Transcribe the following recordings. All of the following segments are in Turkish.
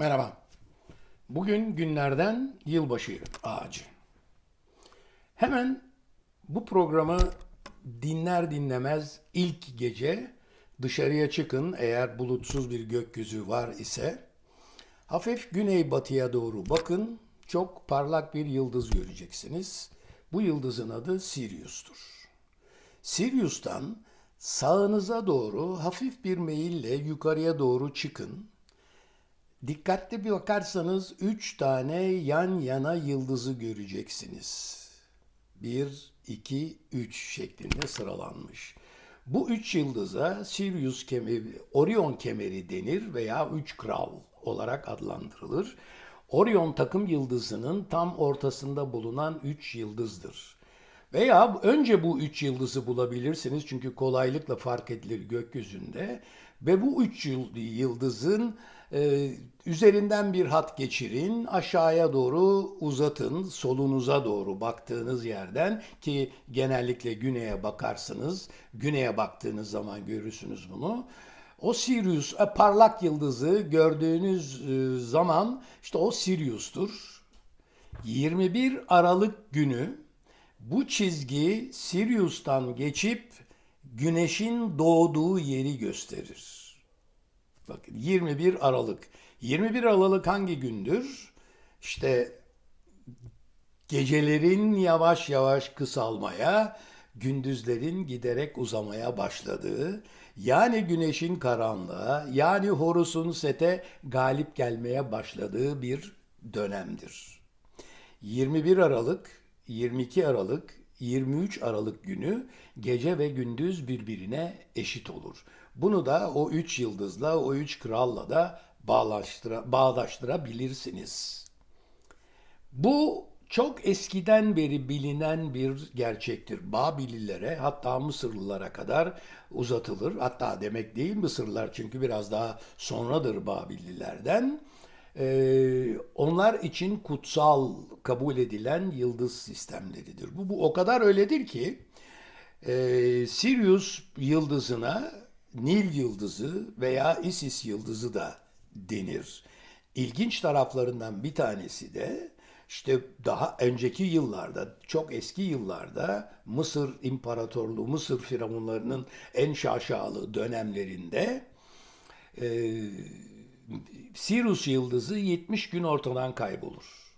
Merhaba. Bugün günlerden yılbaşı ağacı. Hemen bu programı dinler dinlemez ilk gece dışarıya çıkın eğer bulutsuz bir gökyüzü var ise. Hafif güneybatıya doğru bakın. Çok parlak bir yıldız göreceksiniz. Bu yıldızın adı Sirius'tur. Sirius'tan sağınıza doğru hafif bir meyille yukarıya doğru çıkın. Dikkatli bir bakarsanız üç tane yan yana yıldızı göreceksiniz. Bir, iki, üç şeklinde sıralanmış. Bu üç yıldıza Sirius kemeri, Orion kemeri denir veya üç kral olarak adlandırılır. Orion takım yıldızının tam ortasında bulunan üç yıldızdır. Veya önce bu üç yıldızı bulabilirsiniz çünkü kolaylıkla fark edilir gökyüzünde. Ve bu üç yıl- yıldızın e, üzerinden bir hat geçirin, aşağıya doğru uzatın, solunuza doğru baktığınız yerden ki genellikle güneye bakarsınız. Güneye baktığınız zaman görürsünüz bunu. O Sirius, e, parlak yıldızı gördüğünüz e, zaman işte o Sirius'tur. 21 Aralık günü bu çizgi Sirius'tan geçip güneşin doğduğu yeri gösterir. Bakın 21 Aralık. 21 Aralık hangi gündür? İşte gecelerin yavaş yavaş kısalmaya, gündüzlerin giderek uzamaya başladığı, yani güneşin karanlığa, yani Horus'un sete galip gelmeye başladığı bir dönemdir. 21 Aralık, 22 Aralık, 23 Aralık günü gece ve gündüz birbirine eşit olur. Bunu da o üç yıldızla, o üç kralla da bağlaştıra, bağdaştırabilirsiniz. Bu çok eskiden beri bilinen bir gerçektir. Babililere hatta Mısırlılara kadar uzatılır. Hatta demek değil Mısırlılar çünkü biraz daha sonradır Babililerden. Ee, onlar için kutsal kabul edilen yıldız sistemleridir. Bu, bu o kadar öyledir ki e, Sirius yıldızına Nil yıldızı veya Isis yıldızı da denir. İlginç taraflarından bir tanesi de işte daha önceki yıllarda, çok eski yıllarda Mısır İmparatorluğu, Mısır firavunlarının en şaşalı dönemlerinde e, Sirius yıldızı 70 gün ortadan kaybolur.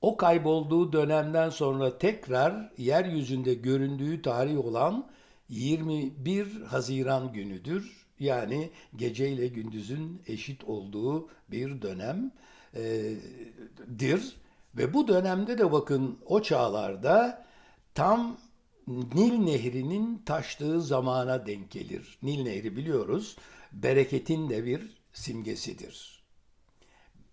O kaybolduğu dönemden sonra tekrar yeryüzünde göründüğü tarih olan 21 Haziran günüdür. Yani gece ile gündüzün eşit olduğu bir dönemdir. Ve bu dönemde de bakın o çağlarda tam Nil Nehri'nin taştığı zamana denk gelir. Nil Nehri biliyoruz bereketin de bir simgesidir.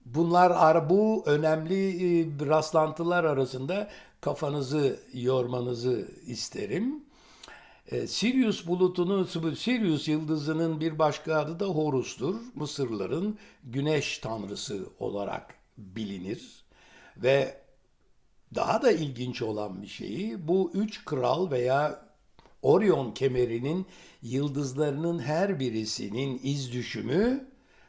Bunlar ar- bu önemli e, rastlantılar arasında kafanızı yormanızı isterim. E, Sirius bulutunu, Sirius yıldızının bir başka adı da Horus'tur. Mısırların güneş tanrısı olarak bilinir. Ve daha da ilginç olan bir şeyi bu üç kral veya Orion kemerinin yıldızlarının her birisinin iz düşümü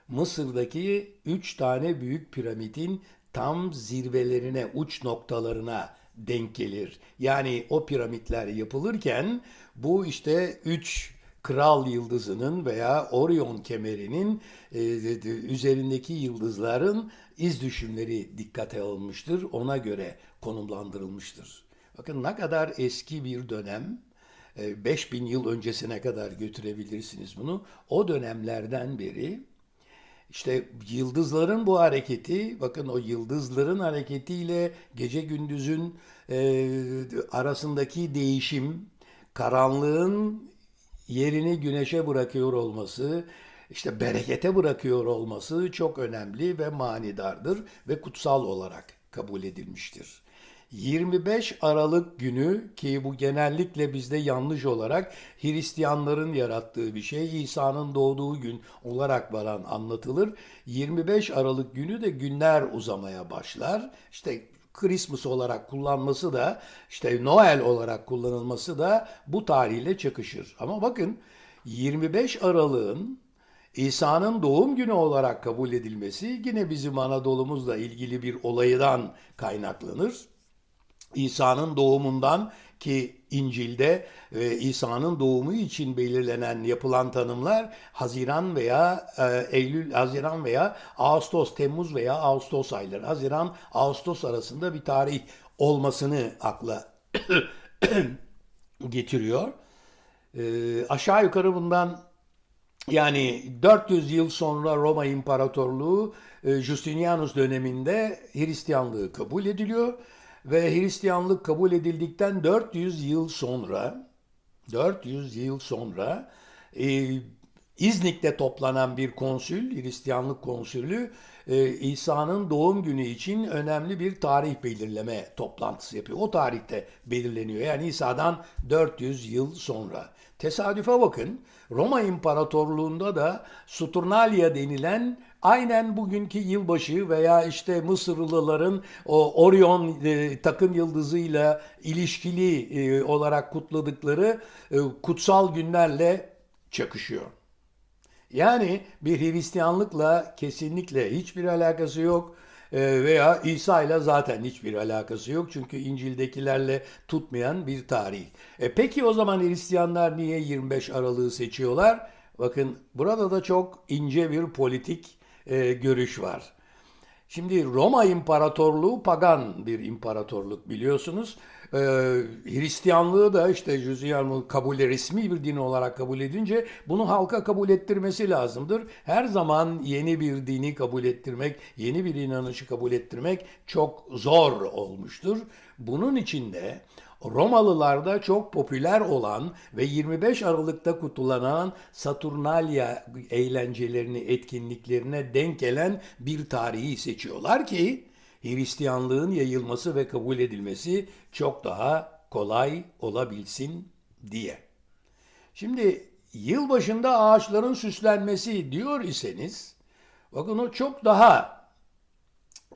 Mısır'daki üç tane büyük piramidin tam zirvelerine, uç noktalarına denk gelir. Yani o piramitler yapılırken bu işte üç kral yıldızının veya Orion kemerinin e, üzerindeki yıldızların iz düşümleri dikkate alınmıştır. Ona göre konumlandırılmıştır. Bakın ne kadar eski bir dönem. E, 5000 yıl öncesine kadar götürebilirsiniz bunu. O dönemlerden beri işte yıldızların bu hareketi, bakın o yıldızların hareketiyle gece gündüzün e, arasındaki değişim, karanlığın yerini güneşe bırakıyor olması, işte berekete bırakıyor olması çok önemli ve manidardır ve kutsal olarak kabul edilmiştir. 25 Aralık günü ki bu genellikle bizde yanlış olarak Hristiyanların yarattığı bir şey, İsa'nın doğduğu gün olarak varan anlatılır. 25 Aralık günü de günler uzamaya başlar. İşte Christmas olarak kullanması da işte Noel olarak kullanılması da bu tarihle çakışır. Ama bakın 25 Aralık'ın İsa'nın doğum günü olarak kabul edilmesi yine bizim Anadolu'muzla ilgili bir olaydan kaynaklanır. İsa'nın doğumundan ki İncil'de e, İsa'nın doğumu için belirlenen yapılan tanımlar Haziran veya e, Eylül, Haziran veya Ağustos, Temmuz veya Ağustos ayları. Haziran, Ağustos arasında bir tarih olmasını akla getiriyor. E, aşağı yukarı bundan yani 400 yıl sonra Roma İmparatorluğu Justinianus döneminde Hristiyanlığı kabul ediliyor ve Hristiyanlık kabul edildikten 400 yıl sonra 400 yıl sonra e, İznik'te toplanan bir konsül, Hristiyanlık konsülü e, İsa'nın doğum günü için önemli bir tarih belirleme toplantısı yapıyor. O tarihte belirleniyor. Yani İsa'dan 400 yıl sonra. Tesadüfe bakın. Roma İmparatorluğu'nda da Saturnalia denilen aynen bugünkü yılbaşı veya işte Mısırlıların o Orion e, takım yıldızıyla ilişkili e, olarak kutladıkları e, kutsal günlerle çakışıyor. Yani bir Hristiyanlıkla kesinlikle hiçbir alakası yok Ee, veya İsa ile zaten hiçbir alakası yok çünkü İncil'dekilerle tutmayan bir tarih. E peki o zaman Hristiyanlar niye 25 Aralık'ı seçiyorlar? Bakın burada da çok ince bir politik e, görüş var. Şimdi Roma İmparatorluğu pagan bir imparatorluk biliyorsunuz. Ee, Hristiyanlığı da işte Juziyanlığı kabul resmi bir din olarak kabul edince bunu halka kabul ettirmesi lazımdır. Her zaman yeni bir dini kabul ettirmek, yeni bir inanışı kabul ettirmek çok zor olmuştur. Bunun için de Romalılarda çok popüler olan ve 25 Aralık'ta kutlanan Saturnalia eğlencelerini, etkinliklerine denk gelen bir tarihi seçiyorlar ki Hristiyanlığın yayılması ve kabul edilmesi çok daha kolay olabilsin diye. Şimdi yılbaşında ağaçların süslenmesi diyor iseniz bakın o çok daha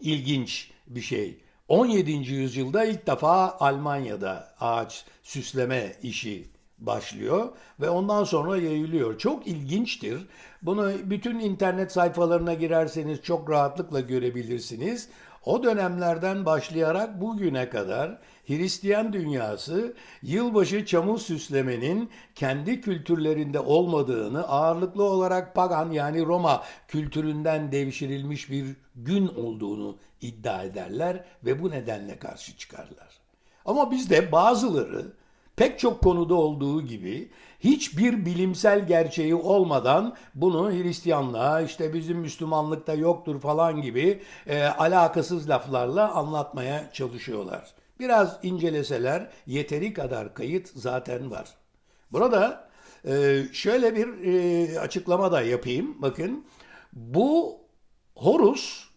ilginç bir şey. 17. yüzyılda ilk defa Almanya'da ağaç süsleme işi başlıyor ve ondan sonra yayılıyor. Çok ilginçtir. Bunu bütün internet sayfalarına girerseniz çok rahatlıkla görebilirsiniz. O dönemlerden başlayarak bugüne kadar Hristiyan dünyası yılbaşı çamur süslemenin kendi kültürlerinde olmadığını ağırlıklı olarak pagan yani Roma kültüründen devşirilmiş bir gün olduğunu iddia ederler ve bu nedenle karşı çıkarlar. Ama bizde bazıları pek çok konuda olduğu gibi hiçbir bilimsel gerçeği olmadan bunu Hristiyanlığa işte bizim Müslümanlıkta yoktur falan gibi e, alakasız laflarla anlatmaya çalışıyorlar. Biraz inceleseler yeteri kadar kayıt zaten var. Burada e, şöyle bir e, açıklama da yapayım. Bakın bu Horus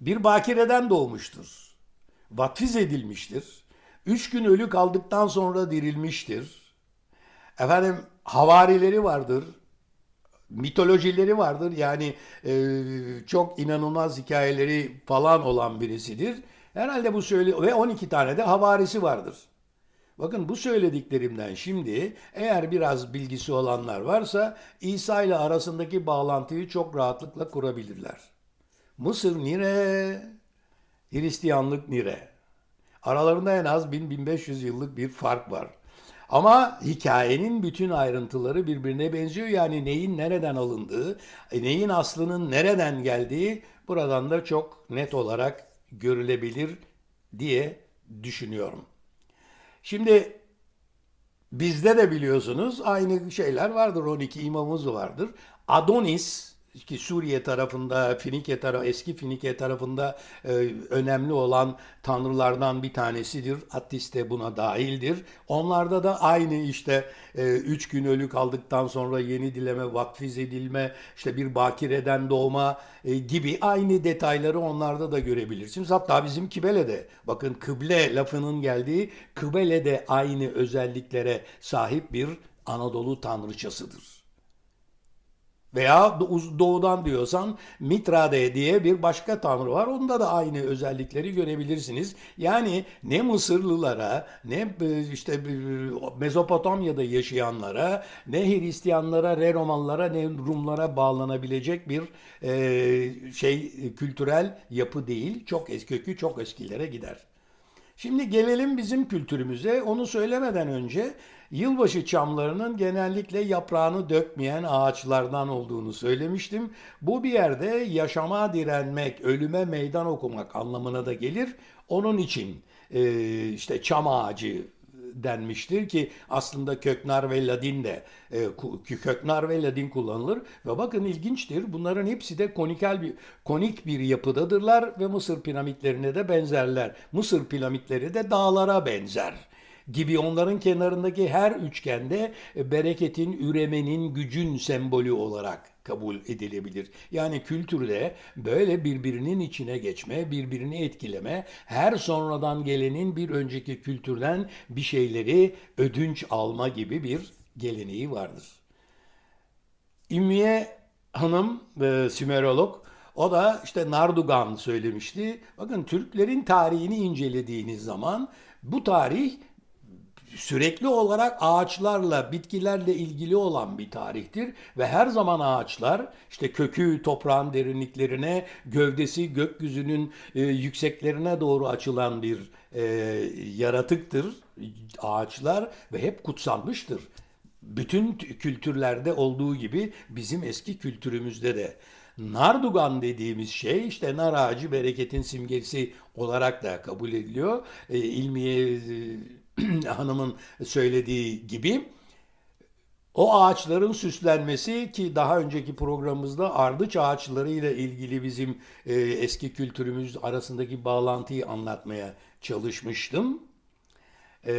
bir bakireden doğmuştur. Vatfiz edilmiştir. Üç gün ölü kaldıktan sonra dirilmiştir. Efendim havarileri vardır. Mitolojileri vardır. Yani e, çok inanılmaz hikayeleri falan olan birisidir. Herhalde bu söyle ve 12 tane de havarisi vardır. Bakın bu söylediklerimden şimdi eğer biraz bilgisi olanlar varsa İsa ile arasındaki bağlantıyı çok rahatlıkla kurabilirler. Mısır nire, Hristiyanlık nire. Aralarında en az 1000-1500 yıllık bir fark var. Ama hikayenin bütün ayrıntıları birbirine benziyor. Yani neyin nereden alındığı, neyin aslının nereden geldiği buradan da çok net olarak görülebilir diye düşünüyorum. Şimdi bizde de biliyorsunuz aynı şeyler vardır. 12 imamımız vardır. Adonis ki Suriye tarafında, Finike tarafı, eski Finike tarafında e, önemli olan tanrılardan bir tanesidir. Attis de buna dahildir. Onlarda da aynı işte e, üç gün ölü kaldıktan sonra yeni dileme, vakfiz edilme, işte bir bakireden doğma e, gibi aynı detayları onlarda da görebilirsiniz. Hatta bizim Kibele'de, bakın kıble lafının geldiği Kıbele de aynı özelliklere sahip bir Anadolu tanrıçasıdır. Veya do- doğudan diyorsan Mitrade diye bir başka tanrı var. Onda da aynı özellikleri görebilirsiniz. Yani ne Mısırlılara, ne e, işte e, Mezopotamya'da yaşayanlara, ne Hristiyanlara, ne Romalılara, ne Rumlara bağlanabilecek bir e, şey kültürel yapı değil. Çok eski kökü çok eskilere gider. Şimdi gelelim bizim kültürümüze. Onu söylemeden önce yılbaşı çamlarının genellikle yaprağını dökmeyen ağaçlardan olduğunu söylemiştim. Bu bir yerde yaşama direnmek, ölüme meydan okumak anlamına da gelir. Onun için e, işte çam ağacı denmiştir ki aslında köknar ve ladin de e, köknar ve ladin kullanılır ve bakın ilginçtir bunların hepsi de konikel bir konik bir yapıdadırlar ve Mısır piramitlerine de benzerler. Mısır piramitleri de dağlara benzer gibi onların kenarındaki her üçgende e, bereketin, üremenin, gücün sembolü olarak kabul edilebilir. Yani kültürde böyle birbirinin içine geçme, birbirini etkileme, her sonradan gelenin bir önceki kültürden bir şeyleri ödünç alma gibi bir geleneği vardır. İmmiye Hanım, e, Sümerolog, o da işte Nardugan söylemişti. Bakın Türklerin tarihini incelediğiniz zaman bu tarih sürekli olarak ağaçlarla, bitkilerle ilgili olan bir tarihtir ve her zaman ağaçlar işte kökü toprağın derinliklerine, gövdesi gökyüzünün e, yükseklerine doğru açılan bir e, yaratıktır ağaçlar ve hep kutsanmıştır. Bütün kültürlerde olduğu gibi bizim eski kültürümüzde de. Nardugan dediğimiz şey işte nar ağacı bereketin simgesi olarak da kabul ediliyor. E, İlmiye e, Hanım'ın söylediği gibi. O ağaçların süslenmesi ki daha önceki programımızda ardıç ağaçları ile ilgili bizim e, eski kültürümüz arasındaki bağlantıyı anlatmaya çalışmıştım. Ee,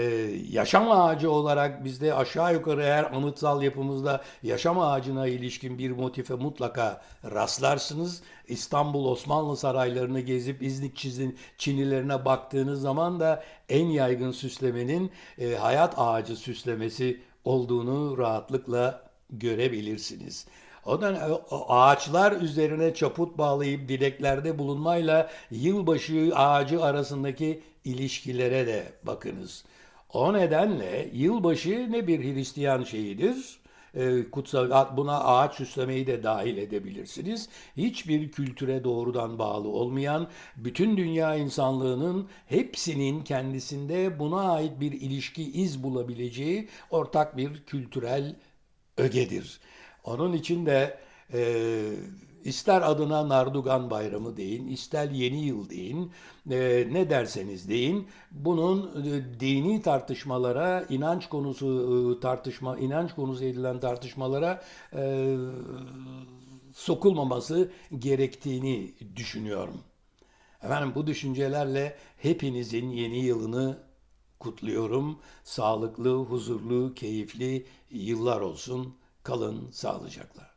yaşam ağacı olarak bizde aşağı yukarı her anıtsal yapımızda yaşam ağacına ilişkin bir motife mutlaka rastlarsınız. İstanbul Osmanlı saraylarını gezip İznik çizin Çinilerine baktığınız zaman da en yaygın süslemenin e, hayat ağacı süslemesi olduğunu rahatlıkla görebilirsiniz. O da o ağaçlar üzerine çaput bağlayıp dileklerde bulunmayla yılbaşı ağacı arasındaki ilişkilere de bakınız. O nedenle yılbaşı ne bir Hristiyan şeyidir, e, kutsal buna ağaç süslemeyi de dahil edebilirsiniz. Hiçbir kültüre doğrudan bağlı olmayan bütün dünya insanlığının hepsinin kendisinde buna ait bir ilişki iz bulabileceği ortak bir kültürel ögedir. Onun için de e, ister adına Nardugan Bayramı deyin, ister Yeni Yıl deyin, e, ne derseniz deyin. Bunun e, dini tartışmalara, inanç konusu e, tartışma, inanç konusu edilen tartışmalara e, sokulmaması gerektiğini düşünüyorum. Efendim bu düşüncelerle hepinizin yeni yılını kutluyorum. Sağlıklı, huzurlu, keyifli yıllar olsun. Kalın sağlıcakla.